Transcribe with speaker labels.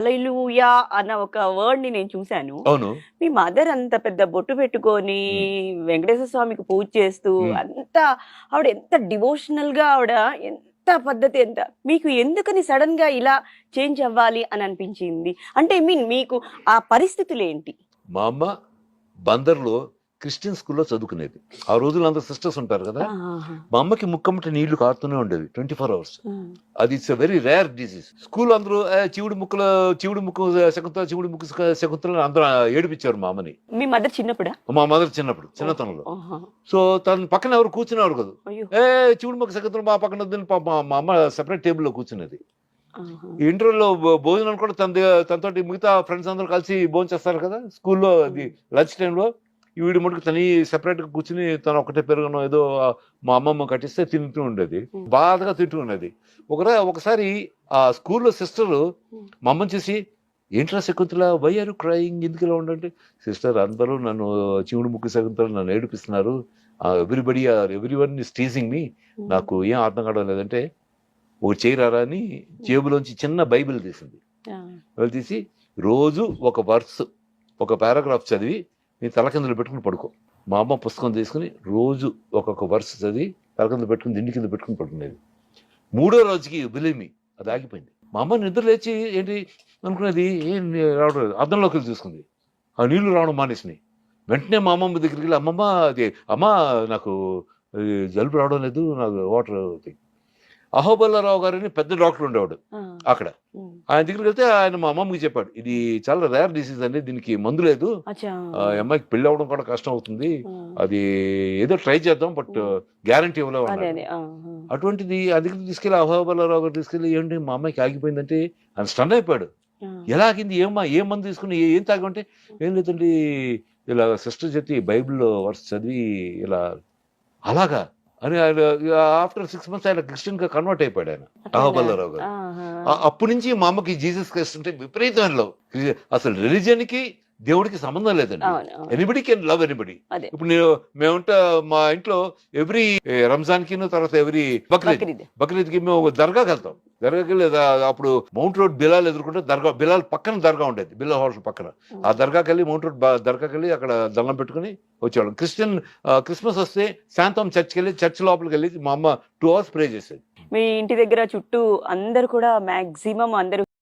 Speaker 1: హల్లెలూయా అన్న ఒక వర్డ్ని నేను చూశాను.
Speaker 2: అవును.
Speaker 1: మీ మదర్ అంత పెద్ద బొట్టు పెట్టుకొని వెంకటేశ్వర స్వామికి పూజ చేస్తూ. అంత ఆవిడ ఎంత డివోషనల్గా ఆవిడ ఎంత పద్ధతి ఎంత మీకు ఎందుకని సడన్గా ఇలా చేంజ్ అవ్వాలి అని అనిపించింది? అంటే మీన్ మీకు ఆ పరిస్థితులు ఏంటి
Speaker 2: మా అమ్మ బందర్లో క్రిస్టియన్ స్కూల్లో చదువుకునేది. ఆ రోజుల్లో అందరు సిస్టర్స్ ఉంటారు కదా. మా అమ్మకి ముక్కమ్మట నీళ్ళు కారుతూనే ఉండేది ట్వంటీ ఫోర్ అవర్స్. అది it's very rare disease. School అందరూ "ఏ, చివుడు ముక్కలు చివుడు ముక్కు శకుంతల చివుడు ముక్కు శకుంతల అందరూ ఏడిపించారు మా అమ్మని.
Speaker 1: మీ మదర్ చిన్నప్పుడా?
Speaker 2: మా మదర్ చిన్నప్పుడు చిన్నతనంలో. సో తన పక్కన ఎవరు కూర్చునేవారు కదా. ఏ చివుడు ముక్క శకుంతల మా పక్కన మా- అమ్మ సెపరేట్ టేబుల్లో కూర్చునేది. ఇంటర్వ్యూలో భోజనం కూడా తన తనతోటి మిగతా ఫ్రెండ్స్ అందరూ కలిసి భోజనం చేస్తారు కదా స్కూల్లో అది లంచ్ టైంలో. వీడి మటుకు తని సెపరేట్గా కూర్చుని తను ఒకటే పెరుగునో ఏదో మా అమ్మమ్మ కట్టిస్తే తింటూ ఉండేది. బాధగా తింటూ ఉండేది. ఒకరా ఒకసారి ఆ స్కూల్లో సిస్టర్ మా అమ్మని చూసి ఏంట్రా శకుంతల వై ఆర్ క్రయింగ్ ఎందుకు ఇలా ఉండంటే సిస్టర్ అందరూ నన్ను చివుడు ముక్కు శకుంతల నన్ను ఏడిపిస్తున్నారు. Everybody or everyone is teasing me నాకు ఏం అర్థం కావడం లేదంటే ఓ చేయరారా అని జేబులోంచి చిన్న బైబిల్ తీసింది. తీసి రోజు ఒక వర్స్ ఒక పారాగ్రాఫ్ చదివి నీ తలకిందులు పెట్టుకుని పడుకో. మా అమ్మ పుస్తకం తీసుకుని రోజు ఒక్కొక్క వరుస చదివి తలకిందులు పెట్టుకుని దిండి కింద పెట్టుకుని పడుకునేది. మూడో రోజుకి బిలిమి అది ఆగిపోయింది. మా అమ్మ నిద్ర లేచి ఏంటి అనుకునేది? ఏం రావడం లేదు. అద్దంలోకి వెళ్ళి చూసుకుంది. ఆ నీళ్ళు రావడం మానేసినాయి. వెంటనే మా అమ్మమ్మ దగ్గరికి వెళ్ళి అమ్మమ్మ అది అమ్మ నాకు జలుబు రావడం లేదు నాకు వాటర్ అహోబల్లారావు గారని పెద్ద డాక్టర్ ఉండేవాడు. అక్కడ. ఆయన దగ్గరికి వెళ్తే ఆయన మా అమ్మమ్మకి చెప్పాడు ఇది చాలా రేర్ డిసీజ్ అండి దీనికి మందు లేదు. అమ్మాయికి పెళ్ళి అవ్వడం కూడా కష్టం అవుతుంది. అది ఏదో ట్రై చేద్దాం బట్ గ్యారంటీ ఇవ్వలేవు
Speaker 1: ఆ.
Speaker 2: అటువంటిది ఆ దగ్గరికి తీసుకెళ్ళి అహోబల్లారావు గారు తీసుకెళ్ళి ఏంటి మా అమ్మాయికి ఆగిపోయిందంటే? ఆయన స్టన్ అయిపోయాడు. ఎలా ఆగింది? ఏమ్మా ఏం మందు తీసుకుని ఏ- తాగంటే ఏం లేదండి ఇలా సిస్టర్ చెప్పి బైబిల్లో వర్స్ చదివి ఇలా అలాగా అని ఆయన ఆఫ్టర్ సిక్స్ మంత్స్ ఆయన క్రిస్టియన్గా కన్వర్ట్ అయిపోయాడు ఆయన.
Speaker 1: అట్లనా?
Speaker 2: అహోబల్లారావు గారు. అప్పటి నుంచి మా అమ్మకి జీసస్ క్రైస్ట్ అంటే విపరీతమైన అసలు రిలీజియన్కి దేవుడికి సంబంధం లేదండి. Anybody can love anybody. ఇప్పుడు నేను మేముంటా మా ఇంట్లో ఎవ్రీ రంజాన్కి తర్వాత ఎవ్రీ బక్రీద్.
Speaker 1: బక్రీద్.
Speaker 2: కి మేము ఒక దర్గాకి వెళ్తాం. దర్గాకి వెళ్ళి దా- అప్పుడు మౌంట్ రోడ్ బిలాల్ ఎదుర్కొంటే దర్గా బిలాల్ పక్కన దర్గా ఉండేది. బిలాల్ హోటల్ పక్కన. ఆ దర్గాకి వెళ్ళి మౌంట్ రోడ్ దర్గాకి వెళ్ళి అక్కడ దండం పెట్టుకుని వచ్చేవాళ్ళం. క్రిస్టియన్ క్రిస్మస్ వస్తే శాంతం చర్చ్కి వెళ్ళి చర్చ్ లోపలికి వెళ్ళి మా అమ్మ టూ అవర్స్ ప్రే చేసేది.
Speaker 1: మీ ఇంటి దగ్గర చుట్టూ అందరు కూడా మాక్సిమం అందరూ